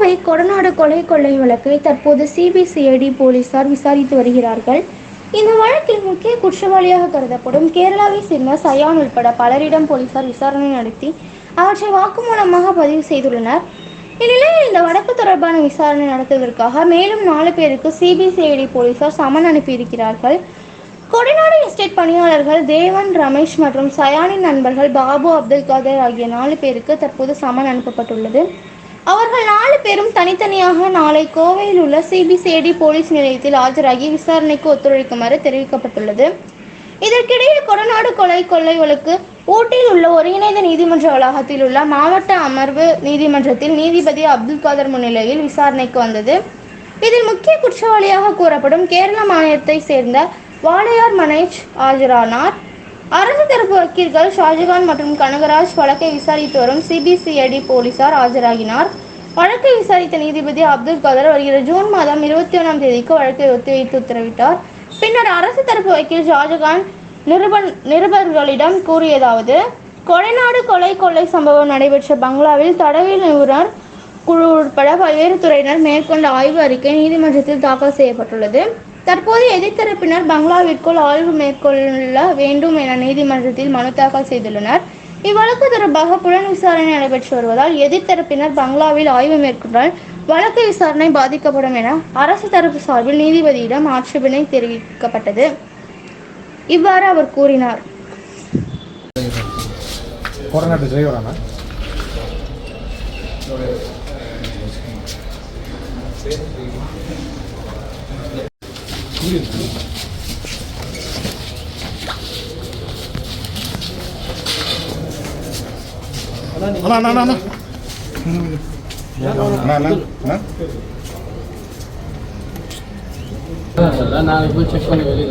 கோவை கொடநாடு கொலை கொள்ளை வழக்கை தற்போது சிபிசிஐடி போலீசார் விசாரித்து வருகிறார்கள். இந்த வழக்கில் முக்கிய குற்றவாளியாக கருதப்படும் கேரளாவை சேர்ந்த சயான் உட்பட பலரிடம் போலீசார் விசாரணை நடத்தி அவற்றை வாக்குமூலமாக பதிவு செய்துள்ளனர். இந்நிலையில் இந்த வழக்கு தொடர்பான விசாரணை நடத்துவதற்காக மேலும் நாலு பேருக்கு சிபிசிஐடி போலீசார் சமன் அனுப்பியிருக்கிறார்கள். கொடிநாடு எஸ்டேட் பணியாளர்கள் தேவன் ரமேஷ் மற்றும் சயானின் நண்பர்கள் பாபு அப்துல் காதர் ஆகிய நாலு பேருக்கு தற்போது சமன் அனுப்பப்பட்டுள்ளது. அவர்கள் நாலு பேரும் தனித்தனியாக நாளை கோவையில் உள்ள சிபிசிஐடி போலீஸ் நிலையத்தில் ஆஜராகி விசாரணைக்கு ஒத்துழைக்குமாறு தெரிவிக்கப்பட்டுள்ளது. இதற்கிடையே கொடநாடு கொலை கொள்ளை வழக்கு ஊட்டியில் உள்ள ஒருங்கிணைந்த நீதிமன்ற வளாகத்தில் உள்ள மாவட்ட அமர்வு நீதிமன்றத்தில் நீதிபதி அப்துல் காதர் முன்னிலையில் விசாரணைக்கு வந்தது. இதில் முக்கிய குற்றவாளியாக கூறப்படும் கேரள மாநிலத்தை சேர்ந்த வாளையார் மனேஜ் ஆஜரானார். அரசு தரப்பு வக்கீல்கள் ஷாஜகான் மற்றும் கனகராஜ் வழக்கை விசாரித்து வரும் சிபிசிஐடி போலீசார் ஆஜராகினார். வழக்கை விசாரித்த நீதிபதி அப்துல் கதர் வருகிற ஜூன் மாதம் இருபத்தி ஒன்றாம் தேதிக்கு வழக்கை ஒத்திவைத்து உத்தரவிட்டார். பின்னர் அரசு தரப்பு வக்கீல் ஷாஜகான் நிருபன் நிருபர்களிடம் கூறியதாவது கொலைநாடு கொலை கொள்ளை சம்பவம் நடைபெற்ற பங்களாவில் தடவில் நிபுணர் குழு உட்பட பல்வேறு துறையினர் மேற்கொண்ட ஆய்வு அறிக்கை நீதிமன்றத்தில் தாக்கல் செய்யப்பட்டுள்ளது. தற்போது எதிர்த்தரப்பினர் பங்களாவிற்குள் ஆய்வு மேற்கொள்ள வேண்டும் என நீதிமன்றத்தில் மனு தாக்கல் செய்துள்ளனர். இவ்வழக்கு தொடர்பாக புலன் விசாரணை நடைபெற்று வருவதால் எதிர்த்தரப்பினர் பங்களாவில் ஆய்வு மேற்கொண்டால் வழக்கு விசாரணை பாதிக்கப்படும் என அரசு தரப்பு சார்பில் நீதிபதியிடம் ஆட்சேபனை தெரிவிக்கப்பட்டது. இவ்வாறு அவர் கூறினார். блин. На, на, на, на. На, на, на. నాలుగు చెప్పండి వెళ్ళి